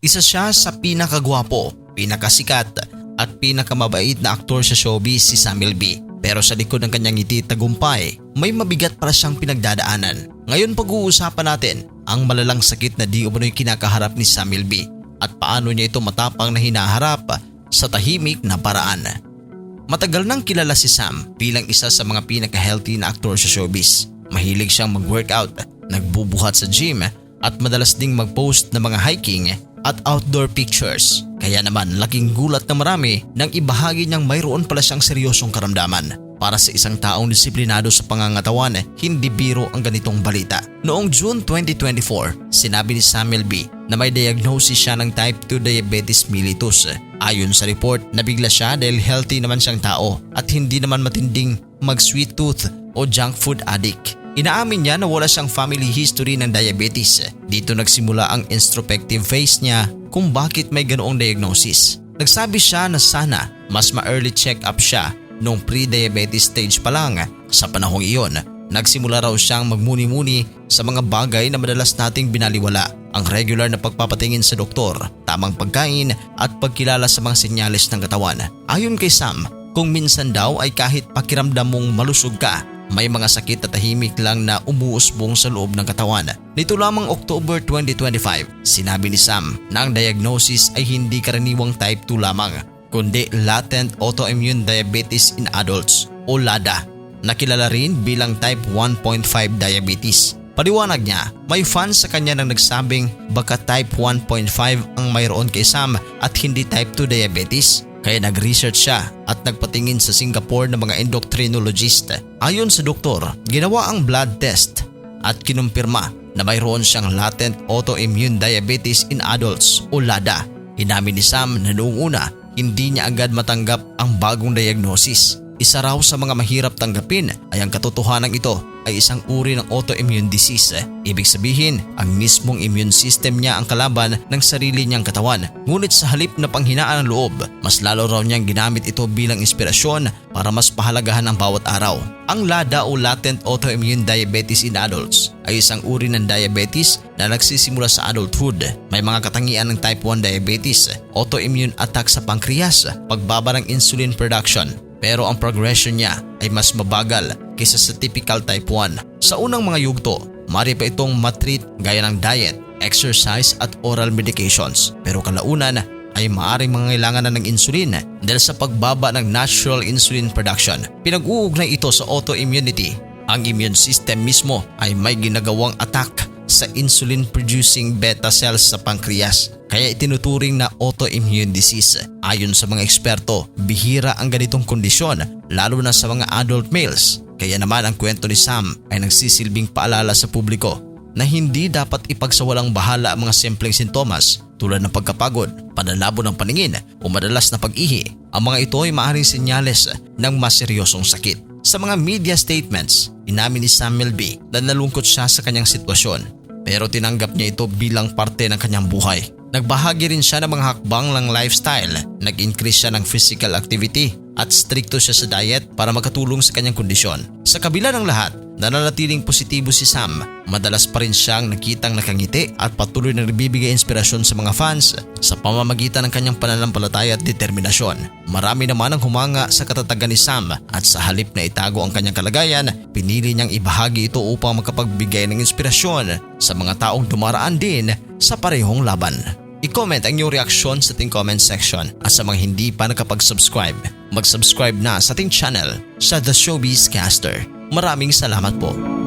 Isa siya sa pinakagwapo, pinakasikat at pinakamabait na aktor sa showbiz si Samuel B. Pero sa likod ng kanyang ngiti tagumpay, may mabigat para siyang pinagdadaanan. Ngayon pag-uusapan natin ang malalang sakit na di umano'y kinakaharap ni Samuel B. at paano niya ito matapang na hinaharap sa tahimik na paraan. Matagal nang kilala si Sam bilang isa sa mga pinaka-healthy na aktor sa showbiz. Mahilig siyang mag-workout, nagbubuhat sa gym at madalas ding mag-post ng mga hiking at outdoor pictures. Kaya naman laking gulat na marami nang ibahagi niyang mayroon pala siyang seryosong karamdaman. Para sa isang taong disiplinado sa pangangatawan, hindi biro ang ganitong balita. Noong June 2024, sinabi ni Samuel B. na may diagnosis siya ng type 2 diabetes mellitus. Ayon sa report, nabigla siya dahil healthy naman siyang tao at hindi naman matinding mag-sweet tooth o junk food addict. Inaamin niya na wala siyang family history ng diabetes. Dito nagsimula ang introspective phase niya kung bakit may ganoong diagnosis. Nagsabi siya na sana mas ma-early check-up siya noong pre-diabetes stage pa lang. Sa panahong iyon, nagsimula raw siyang magmuni-muni sa mga bagay na madalas nating binaliwala. Ang regular na pagpapatingin sa doktor, tamang pagkain at pagkilala sa mga senyales ng katawan. Ayon kay Sam, kung minsan daw ay kahit pakiramdam mong malusog ka, may mga sakit at tahimik lang na umuusbong sa loob ng katawan. Nito lamang October 2025, sinabi ni Sam na ang diagnosis ay hindi karaniwang type 2 lamang kundi latent autoimmune diabetes in adults o LADA na kilala rin bilang type 1.5 diabetes. Paliwanag niya, may fans sa kanya nang nagsabing baka type 1.5 ang mayroon kay Sam at hindi type 2 diabetes. Kaya nag-research siya at nagpatingin sa Singapore ng mga endocrinologist. Ayon sa doktor, ginawa ang blood test at kinumpirma na mayroon siyang latent autoimmune diabetes in adults o LADA. Inamin ni Sam na noong una hindi niya agad matanggap ang bagong diagnosis. Isa raw sa mga mahirap tanggapin ay ang katotohanan ito ay isang uri ng autoimmune disease. Ibig sabihin, ang mismong immune system niya ang kalaban ng sarili niyang katawan. Ngunit sa halip na panghinaan ng loob, mas lalo raw niyang ginamit ito bilang inspirasyon para mas pahalagahan ang bawat araw. Ang LADA o Latent Autoimmune Diabetes in Adults ay isang uri ng diabetes na nagsisimula sa adulthood. May mga katangian ng type 1 diabetes, autoimmune attack sa pancreas, pagbaba ng insulin production, pero ang progression niya ay mas mabagal kaysa sa typical type 1. Sa unang mga yugto, mari pa itong matreat gaya ng diet, exercise at oral medications. Pero kalaunan ay maaring mangailangan na ng insulin dahil sa pagbaba ng natural insulin production. Pinag-uugnay ito sa autoimmunity. Ang immune system mismo ay may ginagawang attack sa insulin producing beta cells sa pancreas kaya itinuturing na autoimmune disease. Ayon sa mga eksperto, bihira ang ganitong kondisyon lalo na sa mga adult males. Kaya naman ang kwento ni Sam ay nagsisilbing paalala sa publiko na hindi dapat ipagsawalang bahala ang mga simpleng sintomas tulad ng pagkapagod, panlalabo ng paningin o madalas na pag-ihi. Ang mga ito ay maaaring senyales ng mas seryosong sakit. Sa mga media statements, inamin ni Samuel B. na nalungkot siya sa kanyang sitwasyon pero tinanggap niya ito bilang parte ng kanyang buhay. Nagbahagi rin siya ng mga hakbang ng lifestyle. Nag-increase siya ng physical activity at stricto siya sa diet para makatulong sa kanyang kondisyon. Sa kabila ng lahat, nananatiling positibo si Sam. Madalas pa rin siyang nakitang nakangiti at patuloy na nagbibigay inspirasyon sa mga fans sa pamamagitan ng kanyang pananampalataya at determinasyon. Marami naman ang humanga sa katatagan ni Sam at sa halip na itago ang kanyang kalagayan, pinili niyang ibahagi ito upang makapagbigay ng inspirasyon sa mga taong dumaraan din sa parehong laban. I-comment ang inyong reaksyon sa ating comment section at sa mga hindi pa nakapag-subscribe, mag-subscribe na sa ating channel sa The Showbiz Caster. Maraming salamat po.